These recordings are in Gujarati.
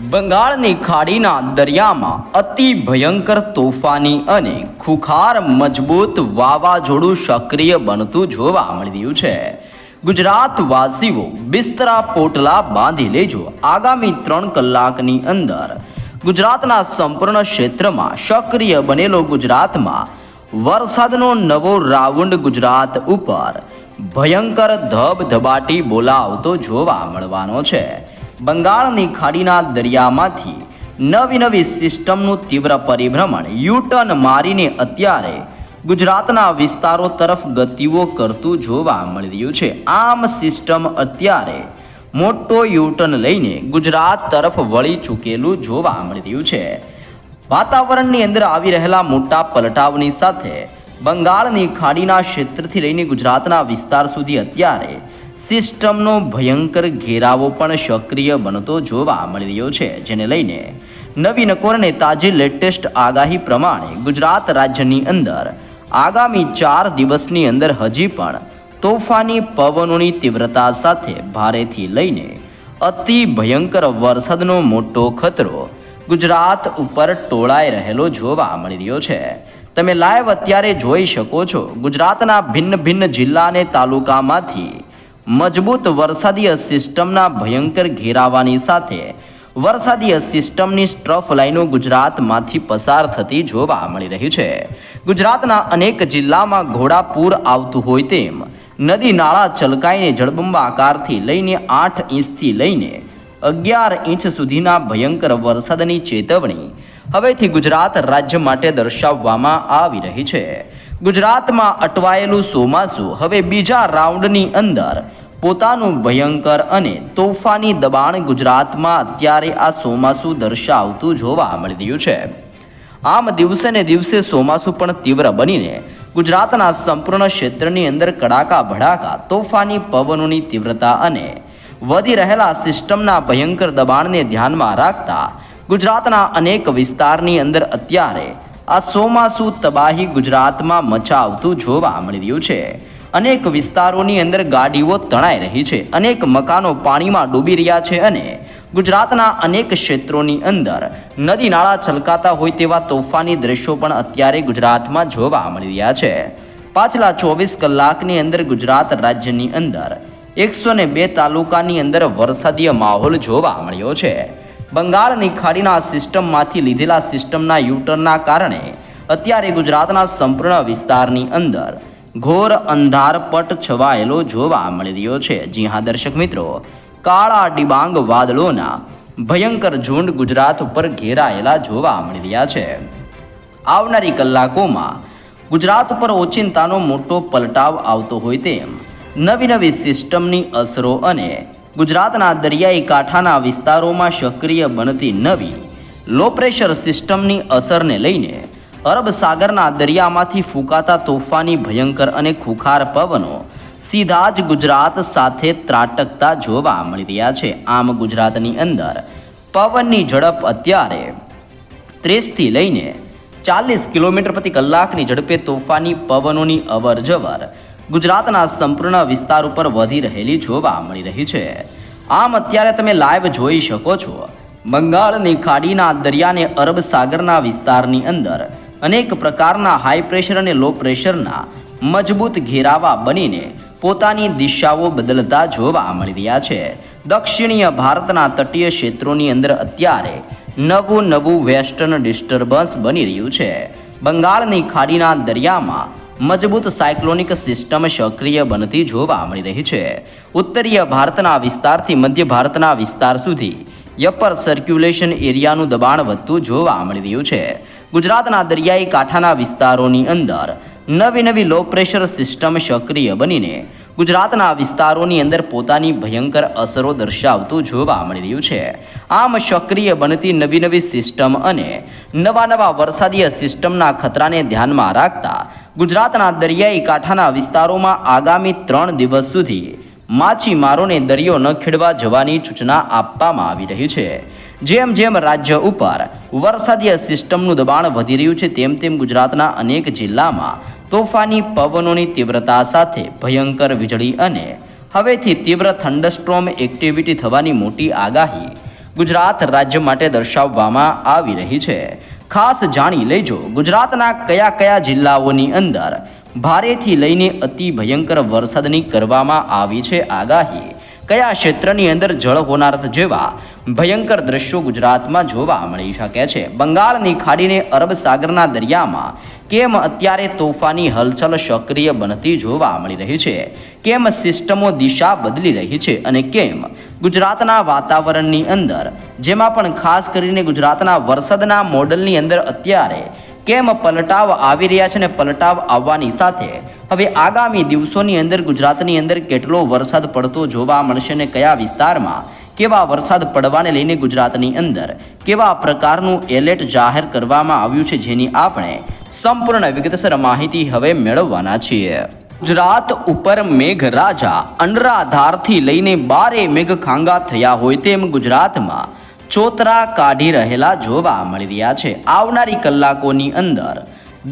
બંગાળની ખાડીના દરિયામાં અતિ ભયંકર તોફાની અને ખુખાર મજબૂત વાવાઝોડું સક્રિય બનતું જોવા મળ્યું છે. ગુજરાતવાસીઓ બિસ્તરા પોટલા બાંધી લેજો આગામી ત્રણ કલાકની અંદર. ગુજરાતના સંપૂર્ણ ક્ષેત્રમાં સક્રિય બનેલો ગુજરાતમાં વરસાદનો નવો રાઉન્ડ ગુજરાત ઉપર ભયંકર ધબધબાટી બોલાવતો જોવા મળવાનો છે. બંગાળની ખાડીના દરિયામાંથી નવી નવી સિસ્ટમનું તીવ્ર પરિભ્રમણ યુટર્ન મારીને અત્યારે ગુજરાતના વિસ્તારો તરફ ગતિઓ કરતું જોવા મળી રહ્યું છે. આમ સિસ્ટમ અત્યારે મોટો યુટર્ન લઈને ગુજરાત તરફ વળી ચૂકેલું જોવા મળી રહ્યું છે. વાતાવરણની અંદર આવી રહેલા મોટા પલટાવની સાથે બંગાળની ખાડીના ક્ષેત્રથી લઈને ગુજરાતના વિસ્તાર સુધી અત્યારે સિસ્ટમનો ભયંકર ઘેરાવો પણ સક્રિય બનતો જોવા મળી રહ્યો છે, જેને લઈને નવીન કોરને તાજી લેટેસ્ટ આગાહી પ્રમાણે ગુજરાત રાજ્યની અંદર આગામી ચાર દિવસની અંદર હજી પણ તોફાની પવનોની તીવ્રતા સાથે ભારેથી લઈને અતિ ભયંકર વરસાદનો મોટો ખતરો ગુજરાત ઉપર ટોળાઈ રહેલો જોવા મળી રહ્યો છે. તમે લાઈવ અત્યારે જોઈ શકો છો, ગુજરાતના ભિન્ન ભિન્ન જિલ્લા અને તાલુકામાંથી મજબૂત વરસાદીય સિસ્ટમના ભયંકર ઘેરાવાની સાથે વરસાદીય સિસ્ટમની સ્ટ્રફ લાઈનો ગુજરાતમાંથી પસાર થતી જોવા મળી રહી છે. ગુજરાતના અનેક જિલ્લામાં ઘોડાપૂર આવતું હોય તેમ નદી નાળા છલકાઈને જળબંબાકારથી લઈને આઠ ઇંચથી લઈને અગિયાર ઇંચ સુધીના ભયંકર વરસાદની ચેતવણી હવેથી ગુજરાત રાજ્ય માટે દર્શાવવામાં આવી રહી છે. ગુજરાતમાં અટવાયેલું ચોમાસું હવે બીજા રાઉન્ડની અંદર પોતાનું ભયંકર અને તોફાની દબાણ ગુજરાતમાં અત્યારે આ ચોમાસું દર્શાવતું જોવા મળી રહ્યું છે. આમ દિવસે ને દિવસે ચોમાસું પણ તીવ્ર બનીને ગુજરાતના સંપૂર્ણ ક્ષેત્રની અંદર કડાકા ભડાકા, તોફાની પવનોની તીવ્રતા અને વધી રહેલા સિસ્ટમના ભયંકર દબાણને ધ્યાનમાં રાખતા ગુજરાતના અનેક વિસ્તારની અંદર અત્યારે આ ચોમાસું તબાહી ગુજરાતમાં મચાવતું જોવા મળી રહ્યું છે. અનેક વિસ્તારોની અંદર ગાડીઓ તણાઈ રહી છે. અનેક મકાનો પાણીમાં ડૂબી રહ્યા છે અને ગુજરાતના અનેક ક્ષેત્રોની અંદર નદી નાળા છલકાતા હોય તેવા તોફાની દ્રશ્યો પણ અત્યારે ગુજરાતમાં જોવા મળી રહ્યા છે. પાછલા ચોવીસ કલાકની અંદર ગુજરાત રાજ્યની અંદર એકસો ને બે તાલુકાની અંદર વરસાદીય માહોલ જોવા મળ્યો છે. બંગાળની ખાડીના સિસ્ટમમાંથી લીધેલા સિસ્ટમના યુટર્નના કારણે અત્યારે ગુજરાતના સંપૂર્ણ વિસ્તારની અંદર ઘોર અંધારપટ છવાયેલો જોવા મળી રહ્યો છે. જી હા, દર્શક મિત્રો, કાળા ડિબાંગ વાદળોના ભયંકર ઝુંડ ગુજરાત ઉપર ઘેરાયેલા જોવા મળી રહ્યા છે. આવનારી કલાકોમાં ગુજરાત ઉપર ઓચિંતાનો મોટો પલટાવ આવતો હોય તેમ નવી નવી સિસ્ટમની અસરો અને ગુજરાતના દરિયાઈ કાંઠાના વિસ્તારોમાં સક્રિય બનતી નવી લો પ્રેશર સિસ્ટમની અસરને લઈને અરબ સાગરના દરિયામાંથી ફૂંકાતા તોફાની ભયંકર અને ખુખાર પવનો સીધા જ ગુજરાત સાથે ત્રાટકતા જોવા મળી રહ્યા છે. આમ ગુજરાતની અંદર પવનની ઝડપ અત્યારે ત્રીસથી લઈને ચાલીસ કિલોમીટર પ્રતિ કલાકની ઝડપે તોફાની પવનોની અવરજવર ગુજરાતના સંપૂર્ણ વિસ્તાર ઉપર વધી રહેલી જોવા મળી રહી છે. આમ અત્યારે તમે લાઈવ જોઈ શકો છો. બંગાળની ખાડીના દરિયાને અરબ સાગરના વિસ્તારની અંદર અનેક પ્રકારના હાઈ પ્રેશર અને લો પ્રેશરના મજબૂત ઘેરાવા બનીને પોતાની દિશાઓ બદલતા જોવા મળી રહ્યા છે. દક્ષિણીય ભારતના તટીય ક્ષેત્રોની અંદર અત્યારે નવું નવું વેસ્ટર્ન ડિસ્ટર્બન્સ બની રહ્યું છે. બંગાળની ખાડીના દરિયામાં મજબૂત સાયક્લોનિક સિસ્ટમ સક્રિય બનતી જોવા મળી રહી છે. ઉત્તરીય ભારતના વિસ્તારથી મધ્ય ભારતના વિસ્તાર સુધી યપર સર્ક્યુલેશન એરિયાનું દબાણ વધતું જોવા મળી રહ્યું છે. ગુજરાતના દરિયાઈ કાંઠાના વિસ્તારોની અંદર નવી નવી લો પ્રેશર સિસ્ટમ સક્રિય બનીને ગુજરાતના વિસ્તારોની અંદર પોતાની ભયંકર અસરો દર્શાવતું જોવા મળી રહ્યું છે. આમ સક્રિય બનતી નવી નવી સિસ્ટમ અને નવા નવા વરસાદીય સિસ્ટમના ખતરાને ધ્યાનમાં રાખતા ગુજરાતના દરિયાઈ કાંઠાના વિસ્તારોમાં આગામી ત્રણ દિવસ સુધી માછીમારોને દરિયો ન ખેડવા જવાની સૂચના આપવામાં આવી રહી છે. જેમ જેમ રાજ્ય ઉપર વરસાદીય સિસ્ટમનું દબાણ વધી રહ્યું છે, તેમ તેમ ગુજરાતના અનેક જિલ્લામાં તોફાની પવનોની તીવ્રતા સાથે ભયંકર વીજળી અને હવેથી તીવ્ર થંડરસ્ટ્રોમ એક્ટિવિટી થવાની મોટી આગાહી ગુજરાત રાજ્ય માટે દર્શાવવામાં આવી રહી છે. ખાસ જાણી લેજો ગુજરાતના કયા કયા જિલ્લાઓની અંદર ભારેથી લઈને અતિ ભયંકર વરસાદની કરવામાં આવી છે આગાહી. કયા ક્ષેત્રની અંદર જળ હોનારત જેવા ભયંકર દ્રશ્યો ગુજરાતમાં જોવા મળી શકે છે? બંગાળની ખાડીને અરબ સાગરના દરિયામાં કેમ અત્યારે તોફાની હલચલ સક્રિય બનતી જોવા મળી રહી છે? કેમ સિસ્ટમો દિશા બદલી રહી છે અને કેમ ગુજરાતના વાતાવરણની અંદર, જેમાં પણ ખાસ કરીને ગુજરાતના વરસાદના મોડલની અંદર અત્યારે કેમ પલટાવ આવી રહ્યા છે અને પલટાવ આવવાની સાથે? હવે આગામી દિવસોની અંદર ગુજરાતની અંદર કેટલો વરસાદ પડતો જોવા મળશે અને કયા વિસ્તારમાં? કેવા વરસાદ પડવાને લઈને ગુજરાતની અંદર? કેવા પ્રકારનું એલર્ટ જાહેર કરવામાં આવ્યું છે જેની આપણે સંપૂર્ણ વિગતસર માહિતી હવે મેળવવાના છીએ. ગુજરાત ઉપર મેઘરાજા અનરાધારથી લઈને બારે મેઘ ખાંગા થયા હોય તેમ ગુજરાતમાં ચોતરા કાઢી રહેલા જોવા મળી રહ્યા છે. આવનારી કલાકોની અંદર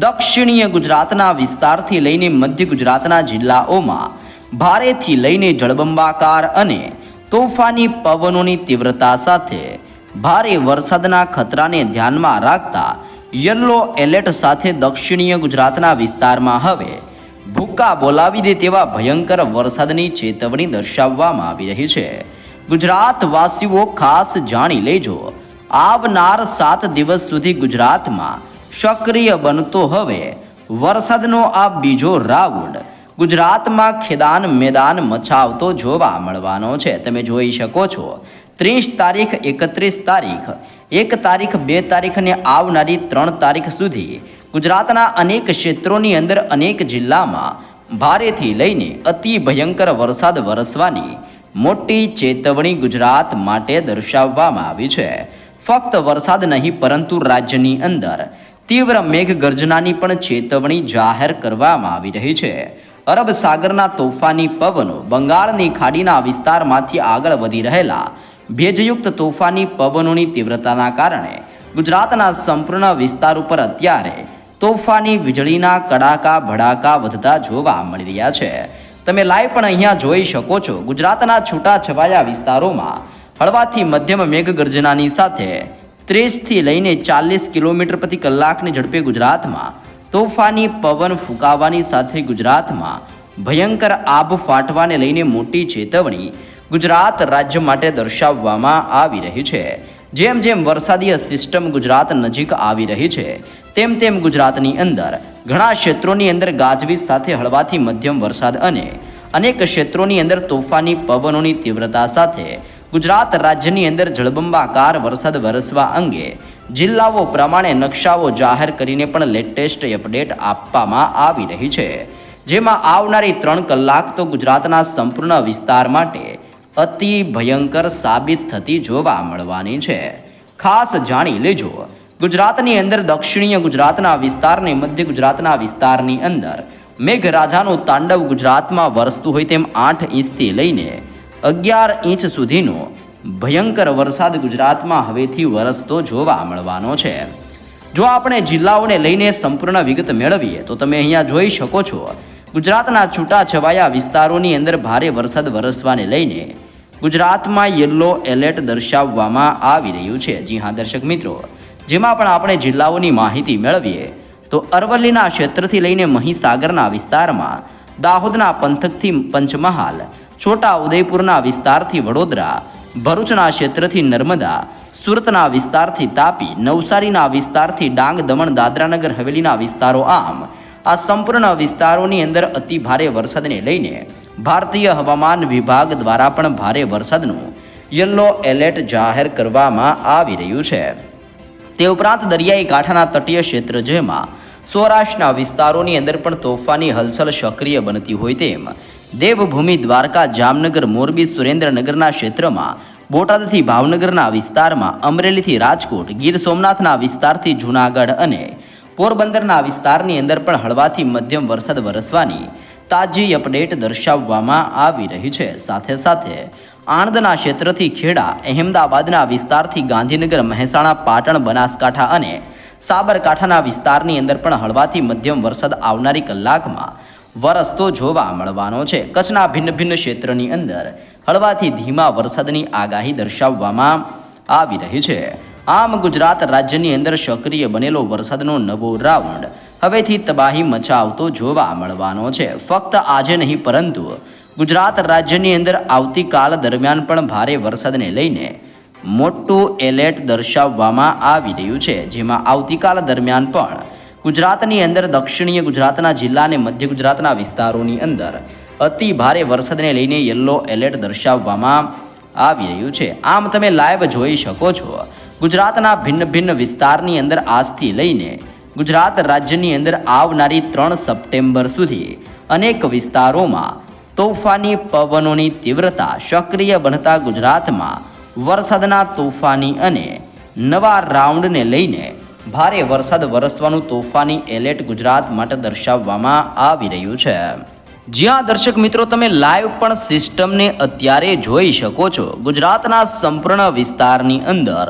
દક્ષિણીય ગુજરાતના વિસ્તારથી લઈને મધ્ય ગુજરાતના જિલ્લાઓમાં ભારેથી લઈને જળબંબાકાર અને તોફાની પવનોની તીવ્રતા સાથે ભારે વરસાદના ખતરાને ધ્યાનમાં રાખતા યલો એલર્ટ સાથે દક્ષિણીય ગુજરાતના વિસ્તારમાં હવે ભૂકા બોલાવી દે તેવા ભયંકર વરસાદની ચેતવણી દર્શાવવામાં આવી રહી છે. ગુજરાત વાસીઓ ખાસ જાણી લેજો. આવનાર સાત દિવસ સુધી ગુજરાતમાં સક્રિય બનતો હવે વરસાદનો આ બીજો રાઉન્ડ. ગુજરાતમાં ખેદાન મેદાન મચાવતો જોવા મળવાનો છે. તમે જોઈ શકો છો. ત્રીસ તારીખ, એકત્રીસ તારીખ, એક તારીખ, બે તારીખ અને આવનારી ત્રણ તારીખ સુધી ગુજરાતના અનેક ક્ષેત્રોની અંદર અનેક જિલ્લામાં ભારેથી લઈને અતિ ભયંકર વરસાદ વરસવાની મોટી ચેતવણી ગુજરાત માટે દર્શાવવામાં આવી છે. ફક્ત વરસાદ નહીં, પરંતુ રાજ્યની અંદર તીવ્ર મેઘગર્જનાની પણ ચેતવણી જાહેર કરવામાં આવી રહી છે. અરબ સાગરના તોફાની પવનો બંગાળની ખાડીના વિસ્તારમાંથી આગળ વધી રહેલા ભેજયુક્ત તોફાની પવનોની તીવ્રતાના કારણે ગુજરાતના સંપૂર્ણ વિસ્તાર ઉપર અત્યારે તોફાની વીજળીના કડાકા ભડાકા વધતા જોવા મળી રહ્યા છે. તમે લાઈવ પણ અહીંયા જોઈ શકો છો. ગુજરાતના છૂટા છવાયા વિસ્તારોમાં હળવાથી મધ્યમ મેઘગર્જનાની સાથે ત્રીસથી લઈને ચાલીસ કિલોમીટર પ્રતિ કલાકની ઝડપે ગુજરાતમાં તોફાની પવન ફૂંકાવાની સાથે ગુજરાતમાં ભયંકર આબ ફાટવાને લઈને મોટી ચેતવણી ગુજરાત રાજ્ય માટે દર્શાવવામાં આવી રહી છે. જેમ જેમ વરસાદીય સિસ્ટમ ગુજરાત નજીક આવી રહી છે, તેમ તેમ ગુજરાતની અંદર ઘણા ક્ષેત્રોની અંદર ગાજવીજ સાથે હળવાથી મધ્યમ વરસાદ અને અનેક ક્ષેત્રોની અંદર તોફાની પવનોની તીવ્રતા સાથે ગુજરાત રાજ્યની અંદર જળબંબાકાર વરસાદ વરસવા અંગે જિલ્લાઓ પ્રમાણે નકશાઓ જાહેર કરીને પણ લેટેસ્ટ અપડેટ આપવામાં આવી રહી છે. જેમાં આવનારી ત્રણ કલાક તો ગુજરાતના સંપૂર્ણ વિસ્તાર માટે અતિ ભયંકર સાબિત થતી જોવા મળવાની છે. ખાસ જાણી લેજો. ગુજરાતની અંદર દક્ષિણીય ગુજરાતના વિસ્તારને મધ્ય ગુજરાતના વિસ્તારની અંદર મેઘરાજાનું તાંડવ ગુજરાતમાં વરસતું હોય તેમ આઠ ઇંચથી લઈને અગિયાર ઇંચ સુધીનો ભયંકર વરસાદ ગુજરાતમાં હવેથી વરસતો જોવા મળવાનો છે. જો આપણે જિલ્લાઓને લઈને સંપૂર્ણ વિગત મેળવીએ, તો તમે અહીંયા જોઈ શકો છો. ગુજરાતના છૂટાછવાયા વિસ્તારોની અંદર ભારે વરસાદ વરસવાને લઈને ગુજરાતમાં યલો એલર્ટ દર્શાવવામાં આવી રહ્યું છે. જી હા, દર્શક મિત્રો. જેમાં પણ આપણે જિલ્લાઓની માહિતી મેળવીએ, તો અરવલ્લીના ક્ષેત્રથી લઈને મહીસાગરના વિસ્તારમાં, દાહોદના પંથકથી પંચમહાલ છોટા ઉદયપુરના વિસ્તારથી વડોદરા, ભરૂચના ક્ષેત્રથી નર્મદા, સુરતના વિસ્તારથી તાપી, નવસારીના વિસ્તારથી ડાંગ, દમણ, દાદરાનગર, હવેલીના વિસ્તારો આમ, આ સંપૂર્ણ વિસ્તારોની અંદર અતિ ભારે વરસાદને લઈને ભારતીય હવામાન વિભાગ દ્વારા પણ ભારે વરસાદનું યલો એલર્ટ જાહેર કરવામાં આવી રહ્યું છે. તે ઉપરાંત દરિયાઈ કાંઠાના તટીય ક્ષેત્ર જેમાં સૌરાષ્ટ્રના વિસ્તારોની અંદર પણ તોફાની હલચલ સક્રિય બનતી હોય તેમ દેવભૂમિ દ્વારકા, જામનગર, મોરબી, સુરેન્દ્રનગરના ક્ષેત્રમાં, બોટાદથી ભાવનગરના વિસ્તારમાં, અમરેલીથી રાજકોટ, ગીર સોમનાથના વિસ્તારથી જૂનાગઢ અને પોરબંદરના વિસ્તારની અંદર પણ હળવાથી મધ્યમ વરસાદ વરસવાની તાજી અપડેટ દર્શાવવામાં આવી રહી છે. સાથે સાથે આણંદના ક્ષેત્રથી ખેડા, અહેમદાબાદના વિસ્તારથી ગાંધીનગર, મહેસાણા, પાટણ, બનાસકાંઠા અને સાબરકાંઠાના વિસ્તારની અંદર પણ હળવાથી મધ્યમ વરસાદ આવનારી કલાકમાં વરસતો જોવા મળવાનો છે. કચ્છના ભિન્ન ભિન્ન ક્ષેત્રની અંદર હળવાથી ધીમા વરસાદની આગાહી દર્શાવવામાં આવી રહી છે. આમ ગુજરાત રાજ્યની અંદર સક્રિય બનેલો વરસાદનો નવો રાઉન્ડ હવેથી તબાહી મચાવતો જોવા મળવાનો છે. ફક્ત આજે નહીં, પરંતુ ગુજરાત રાજ્યની અંદર આવતીકાલ દરમિયાન પણ ભારે વરસાદને લઈને મોટું એલર્ટ દર્શાવવામાં આવી રહ્યું છે. જેમાં આવતીકાલ દરમિયાન પણ ગુજરાતની અંદર દક્ષિણીય ગુજરાતના જિલ્લા અને મધ્ય ગુજરાતના વિસ્તારોની અંદર અતિ ભારે વરસાદને લઈને યલો એલર્ટ દર્શાવવામાં આવી રહ્યું છે. આમ તમે લાઈવ જોઈ શકો છો. ગુજરાતના ભિન્ન ભિન્ન વિસ્તારની અંદર આજથી લઈને ગુજરાત રાજ્યની અંદર આવનારી ત્રણ સપ્ટેમ્બર સુધી અનેક વિસ્તારોમાં તોફાની પવનોની તીવ્રતા સક્રિય બનતા ગુજરાતમાં વરસાદના તોફાની અને નવા રાઉન્ડને લઈને ભારે વરસાદ વરસવાનું તોફાની એલર્ટ ગુજરાત માટે દર્શાવવામાં આવી રહ્યું છે. જ્યાં દર્શક મિત્રો તમે લાઈવ પણ સિસ્ટમને અત્યારે જોઈ શકો છો, ગુજરાતના સંપૂર્ણ વિસ્તારની અંદર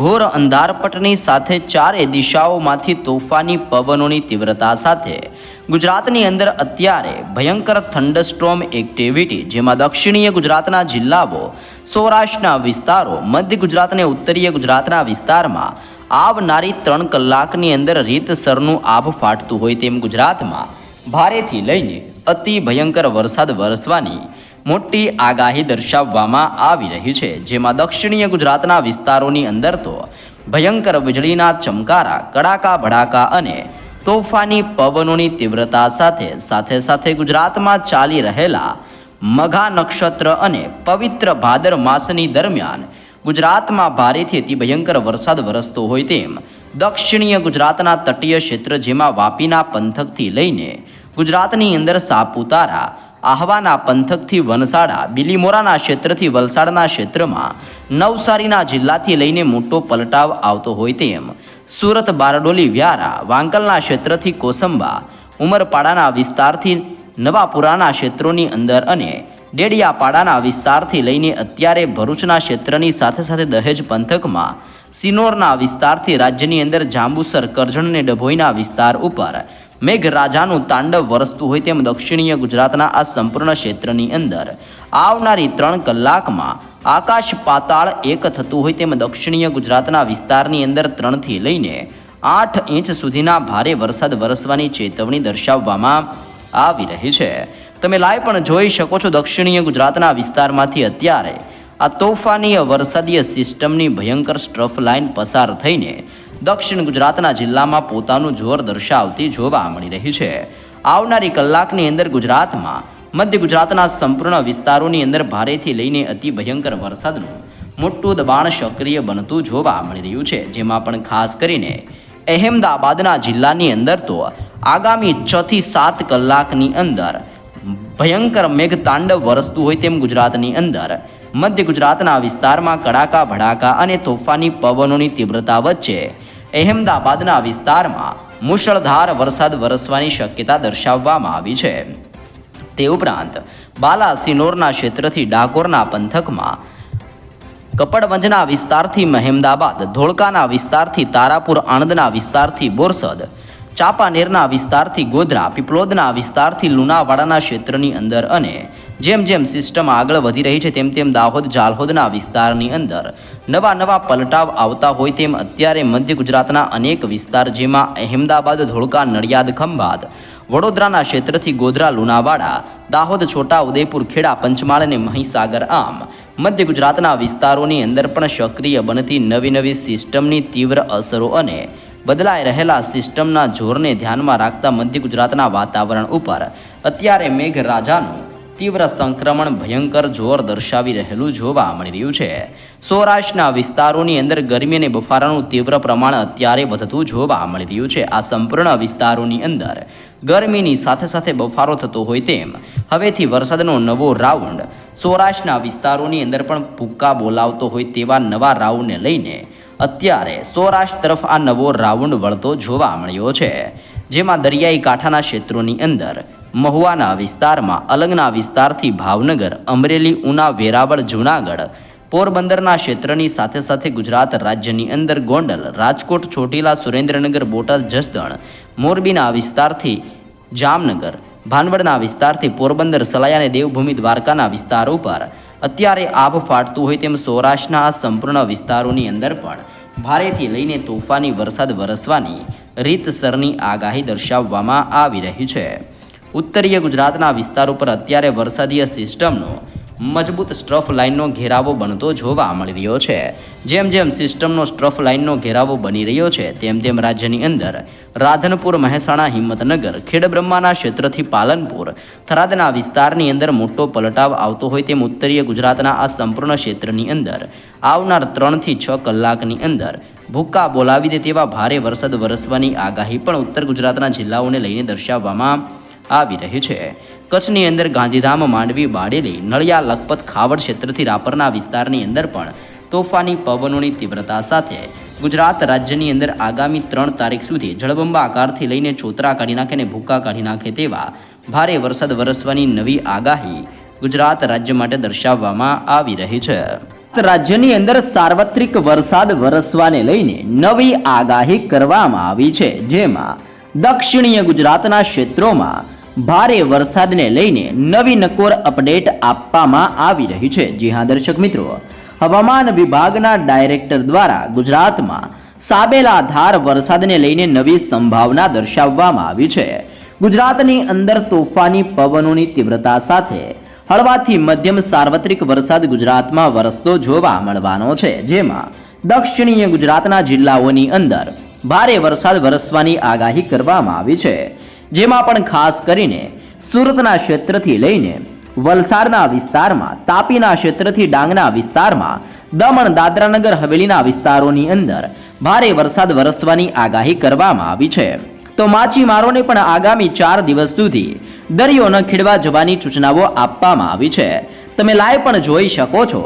ઘોર અંધારપટની સાથે ચારે દિશાઓમાંથી તોફાની પવનોની તીવ્રતા સાથે. ગુજરાતની અંદર અત્યારે ભયંકર થંડરસ્ટ્રોમ એક્ટિવિટી, જેમાં દક્ષિણીય ગુજરાતના જિલ્લાઓ, સૌરાષ્ટ્રના વિસ્તારો, મધ્ય ગુજરાત અને ઉત્તરીય ગુજરાતના વિસ્તારમાં આવનારી ત્રણ કલાકની અંદર રીતસરનું આભ ફાટતું હોય તેમ ગુજરાતમાં ભારેથી લઈને અતિ ભયંકર વરસાદ વરસવાની મોટી આગાહી દર્શાવવામાં આવી રહી છે. જેમાં દક્ષિણીય ગુજરાતના વિસ્તારોની અંદર તો ભયંકર વીજળીના ચમકારા, કડાકા, ભડાકા અને તોફાની પવનોની તીવ્રતા સાથે સાથે સાથે ગુજરાતમાં ચાલી રહેલા મઘા નક્ષત્ર અને પવિત્ર ભાદર માસની દરમિયાન ગુજરાતમાં ભારેથી અતિ ભયંકર વરસાદ વરસતો હોય તેમ દક્ષિણીય ગુજરાતના તટીય ક્ષેત્ર જેમાં વાપીના પંથકથી લઈને ગુજરાતની અંદર સાપુતારા આહવાના પંથકથી વનસાડા, બિલીમોરાના ક્ષેત્રથી વલસાડના ક્ષેત્રમાં નવસારીના જિલ્લાથી લઈને મોટો પલટાવ આવતો હોય તેમ સુરત, બારડોલી, વ્યારા, વાંકલના ક્ષેત્રથી કોસંબા, ઉમરપાડાના વિસ્તારથી નવાપુરાના ક્ષેત્રોની અંદર અને ડેડિયાપાડાના વિસ્તારથી લઈને અત્યારે ભરૂચના ક્ષેત્રની સાથે સાથે દહેજ પંથકમાં સિનોરના વિસ્તારથી રાજ્યની અંદર જાંબુસર, કરજણ અને ડભોઈના વિસ્તાર ઉપર મેઘરાજાનું તાંડવ વરસતું હોય તેમ દક્ષિણીય ગુજરાતના આ સંપૂર્ણ ક્ષેત્રની અંદર. આવનારી ત્રણ કલાકમાં આકાશ પાતાળ એક થતું હોય તેમ દક્ષિણીય ગુજરાતના વિસ્તારની અંદર ત્રણથી લઈને આઠ ઇંચ સુધીના ભારે વરસાદ વરસવાની ચેતવણી દર્શાવવામાં આવી રહી છે. તમે લાઈવ પણ જોઈ શકો છો દક્ષિણીય ગુજરાતના વિસ્તારમાંથી અત્યારે આ તોફાનીય વરસાદીય સિસ્ટમની ભયંકર સ્ટ્રફ લાઇન પસાર થઈને દક્ષિણ ગુજરાતના જિલ્લામાં પોતાનું જોર દર્શાવતી જોવા મળી રહી છે. આવનારી કલાકની અંદર ગુજરાતમાં, મધ્ય ગુજરાતના સંપૂર્ણ વિસ્તારોની અંદર ભારેથી લઈને અતિ ભયંકર વરસાદનું મોટું દબાણ સક્રિય બનતું જોવા મળી રહ્યું છે. જેમાં પણ ખાસ કરીને અહેમદાબાદના જિલ્લાની અંદર તો આગામી છ થી સાત કલાકની અંદર ભયંકર મેઘતાંડવ વરસતું હોય તેમ ગુજરાતની અંદર, મધ્ય ગુજરાતના વિસ્તારમાં કડાકા ભડાકા અને તોફાની પવનોની તીવ્રતા વચ્ચે અહેમદાબાદના વિસ્તારમાં મુશળધાર વરસાદ વરસવાની શક્યતા દર્શાવવામાં આવી છે. તે ઉપરાંત બાલાસિનોરના ક્ષેત્રથી ડાકોરના પંથકમાં કપડવંજના વિસ્તારથી મહેમદાબાદ, ધોળકાના વિસ્તારથી તારાપુર, આણંદના વિસ્તારથી બોરસદ, ચાંપાનેરના વિસ્તારથી ગોધરા પીપલોદના વિસ્તારથી લુણાવાડાના ક્ષેત્રની અંદર અને જેમ જેમ સિસ્ટમ આગળ વધી રહી છે, તેમ તેમ દાહોદ જાલહોદના વિસ્તારની અંદર નવા નવા પલટાવ આવતા હોય તેમ અત્યારે મધ્ય ગુજરાતના અનેક વિસ્તાર જેમાં અહેમદાબાદ, ધોળકા, નડિયાદ, ખંભાત, વડોદરાના ક્ષેત્રથી ગોધરા, લુણાવાડા, દાહોદ, છોટા, ઉદયપુર, ખેડા, પંચમહાલ અને મહીસાગર આમ મધ્ય ગુજરાતના વિસ્તારોની અંદર પણ સક્રિય બનતી નવી નવી સિસ્ટમની તીવ્ર અસરો અને બદલાઈ રહેલા સિસ્ટમના જોરને ધ્યાનમાં રાખતા મધ્ય ગુજરાતના વાતાવરણ ઉપર અત્યારે મેઘરાજાનું તીવ્ર સંક્રમણ ભયંકર જોર દર્શાવી રહેલું જોવા મળી રહ્યું છે. સૌરાષ્ટ્રના વિસ્તારોની અંદર ગરમી અને બફારાનું તીવ્ર પ્રમાણ અત્યારે વધતું જોવા મળી રહ્યું છે. આ સંપૂર્ણ વિસ્તારોની અંદર ગરમીની સાથે સાથે બફારો થતો હોય તેમ હવેથી વરસાદનો નવો રાઉન્ડ. સૌરાષ્ટ્રના વિસ્તારોની અંદર પણ ભૂક્કા બોલાવતો હોય તેવા નવા રાઉન્ડને લઈને અત્યારે સૌરાષ્ટ્ર તરફ આ નવો રાઉન્ડ વળતો જોવા મળ્યો છે. જેમાં દરિયાઈ કાંઠાના ક્ષેત્રોની અંદર મહુવાના વિસ્તારમાં, અલંગના વિસ્તારથી ભાવનગર, અમરેલી, ઉના, વેરાવળ, જૂનાગઢ, પોરબંદરના ક્ષેત્રની સાથે સાથે ગુજરાત રાજ્યની અંદર ગોંડલ, રાજકોટ, ચોટીલા, સુરેન્દ્રનગર, બોટાદ, જસદણ, મોરબીના વિસ્તારથી જામનગર, ભાનવડના વિસ્તારથી પોરબંદર સલાયા અને દેવભૂમિ દ્વારકાના વિસ્તાર ઉપર અત્યારે આભ ફાટતું હોય તેમ સૌરાષ્ટ્રના સંપૂર્ણ વિસ્તારોની અંદર પણ ભારેથી લઈને તોફાની વરસાદ વરસવાની રીતસરની આગાહી દર્શાવવામાં આવી રહી છે. ઉત્તરીય ગુજરાતના વિસ્તારો પર અત્યારે વરસાદીય સિસ્ટમનો મજબૂત સ્ટ્રફ લાઇનનો ઘેરાવો બનતો જોવા મળી રહ્યો છે. જેમ જેમ સિસ્ટમનો સ્ટ્રફ લાઇનનો ઘેરાવો બની રહ્યો છે, તેમ તેમ રાજ્યની અંદર રાધનપુર, મહેસાણા, હિંમતનગર, ખેડબ્રહ્માના ક્ષેત્રથી પાલનપુર થરાદના વિસ્તારની અંદર મોટો પલટાવ આવતો હોય તેમ ઉત્તરીય ગુજરાતના આ સંપૂર્ણ ક્ષેત્રની અંદર આવનાર ત્રણથી છ કલાકની અંદર ભૂક્કા બોલાવી દે તેવા ભારે વરસાદ વરસવાની આગાહી પણ ઉત્તર ગુજરાતના જિલ્લાઓને લઈને દર્શાવવામાં આવી રહી છે. કચ્છની અંદર ગાંધીધામ માંડવી બાળેલી નળિયા, લખપત, ખાવડ ક્ષેત્રથી રાપરના વિસ્તારની અંદર પણ તોફાની પવનોની તીવ્રતા સાથે ગુજરાત રાજ્યની અંદર આગામી ત્રણ તારીખ સુધી જળબંબા આકારથી લઈને ચોતરા કાઢી નાખે અને ભૂકા કાઢી નાખે તેવા ભારે વરસાદ વરસવાની નવી આગાહી ગુજરાત રાજ્ય માટે દર્શાવવામાં આવી રહી છે. રાજ્યની અંદર સાર્વત્રિક વરસાદ વરસવાને લઈને નવી આગાહી કરવામાં આવી છે. જેમાં દક્ષિણીય ગુજરાતના ક્ષેત્રોમાં ભારે વરસાદને લઈને નવી નકોર અપડેટ આપવામાં આવી રહી છે. જી હા, દર્શક મિત્રો. હવામાન વિભાગના ડાયરેક્ટર દ્વારા ગુજરાતમાં સાબેલા ધાર વરસાદને લઈને નવી સંભાવના દર્શાવવામાં આવી છે. ગુજરાતની અંદર તોફાની પવનોની તીવ્રતા સાથે હળવાથી મધ્યમ સાર્વત્રિક વરસાદ ગુજરાતમાં વરસતો જોવા મળવાનો છે. જેમાં દક્ષિણીય ગુજરાતના જિલ્લાઓની અંદર ભારે વરસાદ વરસવાની આગાહી કરવામાં આવી છે. જેમાં પણ ખાસ કરીને સુરતના ક્ષેત્રથી લઈને વલસાડના વિસ્તારમાં, તાપીના ક્ષેત્રથી ડાંગના વિસ્તારમાં, દમણ, દાદરાનગર, હવેલીના વિસ્તારોની અંદર ભારે વરસાદ વરસવાની આગાહી કરવામાં આવી છે. તો માછીમારોને પણ આગામી ચાર દિવસ સુધી દરિયો ન ખેડવા જવાની સૂચનાઓ આપવામાં આવી છે. તમે લાઈવ પણ જોઈ શકો છો.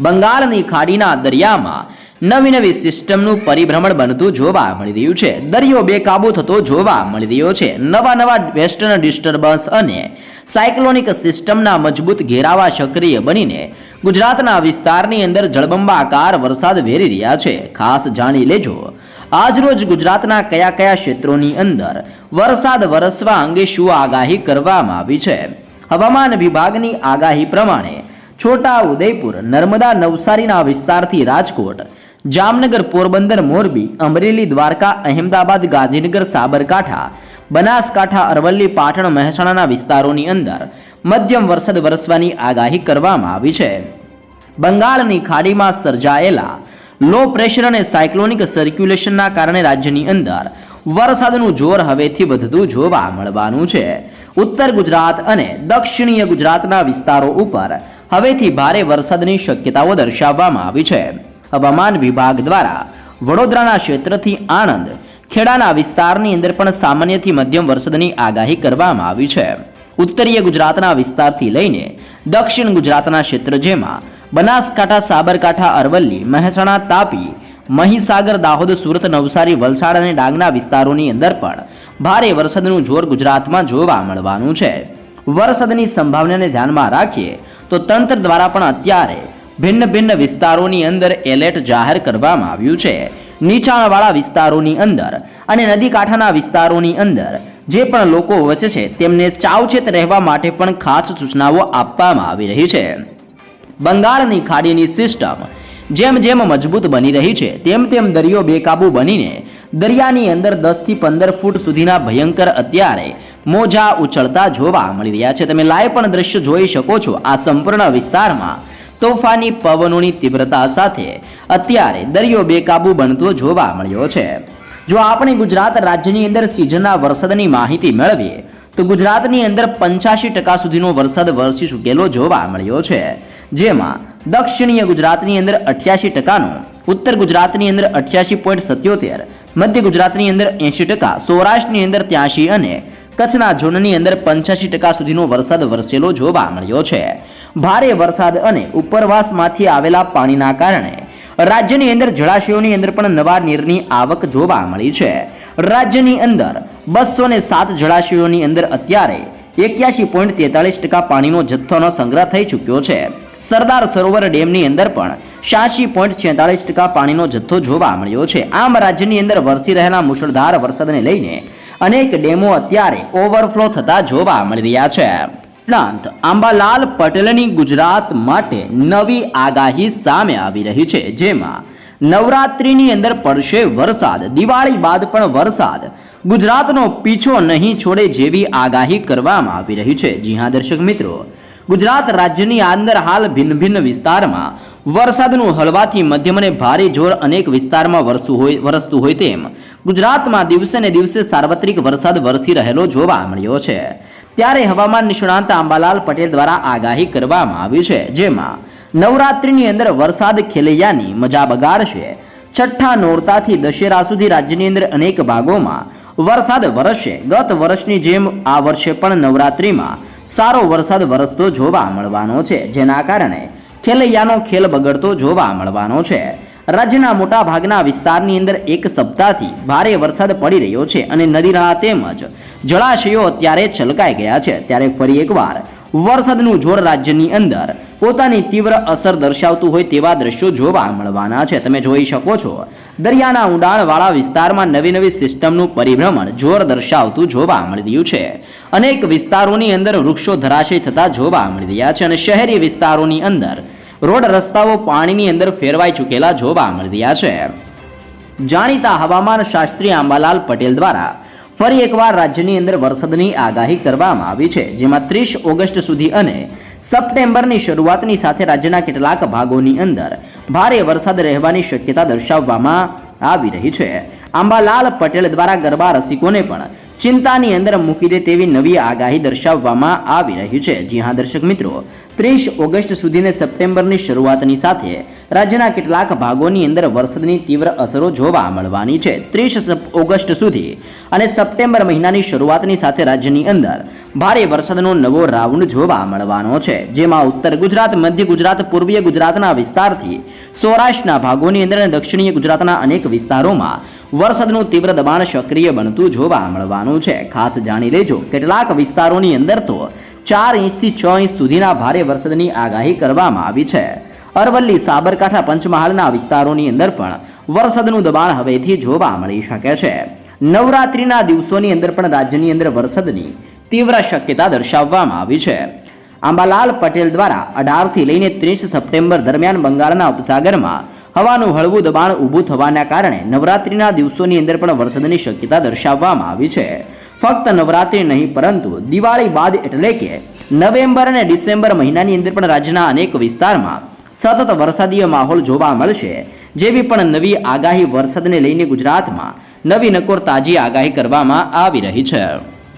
બંગાળની ખાડીના દરિયામાં નવી નવી સિસ્ટમનું પરિભ્રમણ બનતું જોવા મળી રહ્યું છે. દરિયો બેકાબુ થતો જોવા મળી રહ્યો છે. નવા નવા વેસ્ટર્ન ડિસ્ટર્બન્સ અને સાયક્લોનિક સિસ્ટમના મજબૂત ઘેરાવા સક્રિય બનીને ગુજરાતના વિસ્તારની અંદર જળબંબાકાર વરસાદ વેરી રહ્યા છે. ખાસ જાણી લેજો. આજરોજ ગુજરાતના કયા કયા ક્ષેત્રોની અંદર વરસાદ વરસવા અંગે શું આગાહી કરવામાં આવી છે? હવામાન વિભાગની આગાહી પ્રમાણે છોટા ઉદયપુર, નર્મદા, નવસારીના વિસ્તારથી રાજકોટ જામનગર પોરબંદર મોરબી, અમરેલી, દ્વારકા, અહેમદાબાદ, ગાંધીનગર, સાબરકાંઠા, બનાસકાંઠા, અરવલ્લી, પાટણ, મહેસાણાના વિસ્તારોની અંદર મધ્યમ વરસાદ વરસવાની આગાહી કરવામાં આવી છે. બંગાળની ખાડીમાં સર્જાયેલા લો પ્રેશર અને સાયક્લોનિક સર્ક્યુલેશનના કારણે રાજ્યની અંદર વરસાદનું જોર હવેથી વધતું જોવા મળવાનું છે. ઉત્તર ગુજરાત અને દક્ષિણીય ગુજરાતના વિસ્તારો ઉપર હવેથી ભારે વરસાદની શક્યતાઓ દર્શાવવામાં આવી છે. હવામાન વિભાગ દ્વારા. વડોદરાના ક્ષેત્રથી આણંદ, ખેડાના વિસ્તારની અંદર પણ સામાન્યથી મધ્યમ વરસાદની આગાહી કરવામાં આવી છે. ઉત્તરીય ગુજરાતના વિસ્તારથી લઈને દક્ષિણ ગુજરાતના ક્ષેત્ર જેમાં બનાસકાંઠા, સાબરકાંઠા, અરવલ્લી, મહેસાણા, તાપી, મહીસાગર, દાહોદ, સુરત, નવસારી, વલસાડ અને ડાંગના વિસ્તારોની અંદર પણ ભારે વરસાદનું જોર ગુજરાતમાં જોવા મળવાનું છે. વરસાદની સંભાવનાને ધ્યાનમાં રાખીએ તો તંત્ર દ્વારા પણ અત્યારે ભિન્ન ભિન્ન વિસ્તારોની અંદર એલર્ટ જાહેર કરવામાં આવ્યું છે. નીચાણવાળા વિસ્તારોની અંદર અને નદી કાંઠાના વિસ્તારોની અંદર જે પણ લોકો વસે છે તેમને ચાવચેત રહેવા માટે પણ ખાસ સૂચનાઓ આપવામાં આવી રહી છે. બંગાળની ખાડીની સિસ્ટમ જેમ જેમ મજબૂત બની રહી છે, તેમ તેમ દરિયો બેકાબુ બનીને દરિયાની અંદર દસથી પંદર ફૂટ સુધીના ભયંકર અત્યારે મોજા ઉછળતા જોવા મળી રહ્યા છે. તમે લાઈવ પણ દ્રશ્ય જોઈ શકો છો. આ સંપૂર્ણ વિસ્તારમાં તોફાની પવનોની તીવ્રતા સાથે અત્યારે દરિયો બેકાબુ બનતો જોવા મળ્યો છે. જો આપણે ગુજરાત રાજ્યની અંદર સિઝનના વરસાદની માહિતી મેળવીએ, તો ગુજરાતની અંદર પંચ્યાસી ટકા સુધીનો વરસાદ વરસી ચૂકેલો જોવા મળ્યો છે. જેમાં દક્ષિણીય ગુજરાતની અંદર અઠ્યાસી ટકાનો, ઉત્તર ગુજરાતની અંદર અઠ્યાસી પોઈન્ટ સત્યોતેર, મધ્ય ગુજરાતની અંદર એંશી ટકા, સૌરાષ્ટ્રની અંદર ત્યાંશી અને કચ્છના ઝોનની અંદર પંચ્યાસી ટકા સુધીનો વરસાદ વરસેલો જોવા મળ્યો છે. ભારે વરસાદ અને ઉપરવાસમાંથી આવેલા પાણીના કારણે રાજ્યની અંદર જળાશયોની અંદર પણ નવા નીરની આવક જોવા મળી છે. રાજ્યની અંદર બસો ને સાત જળાશયોની અંદર અત્યારે એક્યાસી પોઈન્ટ તેતાલીસ ટકા પાણીનો જથ્થોનો સંગ્રહ થઈ ચૂક્યો છે. સરદાર સરોવર ડેમની અંદર પણ છ્યાસી પોઈન્ટ છેતાલીસ ટકા પાણીનો જથ્થો જોવા મળ્યો છે. આમ રાજ્યની અંદર વરસી રહેલા મુશળધાર વરસાદને લઈને અનેક ડેમો અત્યારે ઓવરફ્લો થતા જોવા મળી રહ્યા છે. નિષ્ણાંત આંબાલાલ પટેલની ગુજરાત માટે નવી આગાહી સામે આવી રહી છે, જેમાં નવરાત્રિની અંદર પડશે વરસાદ, દિવાળી બાદ પણ વરસાદ. ગુજરાતનો પીછો નહીં છોડે જેવી આગાહી કરવામાં આવી રહી છે. જી હા, દર્શક મિત્રો, ગુજરાત રાજ્યની અંદર હાલ ભિન્ન ભિન્ન વિસ્તારમાં વરસાદનું હળવાથી મધ્યમ અને ભારે જોર અનેક વિસ્તારમાં વરસું હોય, વરસતું હોય તેમ ગુજરાતમાં દિવસે ને દિવસે સાર્વત્રિક વરસાદ વરસી રહેલો જોવા મળ્યો છે. ત્યારે હવામાન નિષ્ણાંત આંબાલાલ પટેલ દ્વારા આગાહી કરવામાં આવી છે, જેમાં નવરાત્રિની અંદર વરસાદ ખેલૈયાની મજા બગાડશે. છઠ્ઠા નોરતાથી દશેરા સુધી રાજ્યની અંદર અનેક ભાગોમાં વરસાદ વરસશે. ગત વર્ષની જેમ આ વર્ષે પણ નવરાત્રિમાં સારો વરસાદ વરસતો જોવા મળવાનો છે, જેના કારણે ખેલૈયાનો ખેલ બગડતો જોવા મળવાનો છે. રાજ્યના મોટા ભાગના વિસ્તારની અંદર એક સપ્તાહથી ભારે વરસાદ પડી રહ્યો છે અને નદી નાળા તેમજ જળાશયો અત્યારે છલકાઈ ગયા છે. ત્યારે ફરી એકવાર વરસાદનું જોર રાજ્યની અંદર પોતાની તીવ્ર અસર દર્શાવતું હોય તેવા દ્રશ્યો જોવા મળવાના છે. તમે જોઈ શકો છો, દરિયાના ઊંડાણવાળા વિસ્તારમાં નવી નવી સિસ્ટમનું પરિભ્રમણ જોર દર્શાવતું જોવા મળી રહ્યું છે. અનેક વિસ્તારોની અંદર વૃક્ષો ધરાશય થતા જોવા મળી રહ્યા છે અને શહેરી વિસ્તારોની અંદર રોડ રસ્તાઓ પાણીની અંદર ફેરવાઈ ચૂકેલા જોવા મળી રહ્યા છે. જાણીતા હવામાન શાસ્ત્રી આંબાલાલ પટેલ દ્વારા ફરી એકવાર રાજ્યની અંદર વરસાદની આગાહી કરવામાં આવી છે, જેમાં ત્રીસ ઓગસ્ટ સુધી અને સપ્ટેમ્બરની શરૂઆતની સાથે રાજ્યના કેટલાક ભાગોની અંદર ભારે વરસાદ રહેવાની શક્યતા દર્શાવવામાં આવી રહી છે. આંબાલાલ પટેલ દ્વારા ગરબા રસિકોને પણ ચિંતાની અંદર મૂકી દે તેવી નવી આગાહી દર્શાવવામાં આવી રહી છે. જી હા, દર્શક મિત્રો, ત્રીસ ઓગસ્ટ સુધીને સપ્ટેમ્બરની શરૂઆતની સાથે રાજ્યના કેટલાક ભાગોની અંદર વરસાદની તીવ્ર અસરો જોવા મળવાની છે. ત્રીસ ઓગસ્ટ સુધી અને સપ્ટેમ્બર મહિનાની શરૂઆતની સાથે રાજ્યની અંદર ભારે વરસાદનો નવો રાઉન્ડ જોવા મળવાનો છે. જેમાં ઉત્તર ગુજરાત, મધ્ય ગુજરાત, પૂર્વીય ગુજરાતના વિસ્તારથી સૌરાષ્ટ્રના ભાગોની અંદર અને દક્ષિણીય ગુજરાતના અનેક વિસ્તારોમાં વરસાદનું તીવ્ર દબાણ સક્રિય બનતું જોવા મળવાનું છે. ખાસ જાણી લેજો, કેટલાક વિસ્તારોની અંદર તો ચાર ઇંચથી છ ઇંચ સુધીના ભારે વરસાદની આગાહી કરવામાં આવી છે. અરવલ્લી, સાબરકાંઠા, પંચમહાલના વિસ્તારોની અંદર પણ વરસાદનું દબાણ હવેથી જોવા મળી શકે છે. નવરાત્રિના દિવસોની અંદર પણ રાજ્યની અંદર વરસાદની તીવ્ર શક્યતા દર્શાવવામાં આવી છે. આંબાલાલ પટેલ દ્વારા અઢારથી લઈને ત્રીસ સપ્ટેમ્બર દરમિયાન બંગાળના ઉપસાગરમાં હવાનું હળવું દબાણ ઊભું થવાના કારણે નવરાત્રિના દિવસોની અંદર પણ વરસાદની શક્યતા દર્શાવવામાં આવી છે. ફક્ત નવરાત્રિ નહીં, પરંતુ દિવાળી બાદ એટલે કે નવેમ્બર અને ડિસેમ્બર મહિનાની અંદર પણ રાજ્યના અનેક વિસ્તારમાં સતત વરસાદીય માહોલ જોવા મળશે. જેવી પણ નવી આગાહી વરસાદને લઈને ગુજરાતમાં નવી નકોર તાજી આગાહી કરવામાં આવી રહી છે.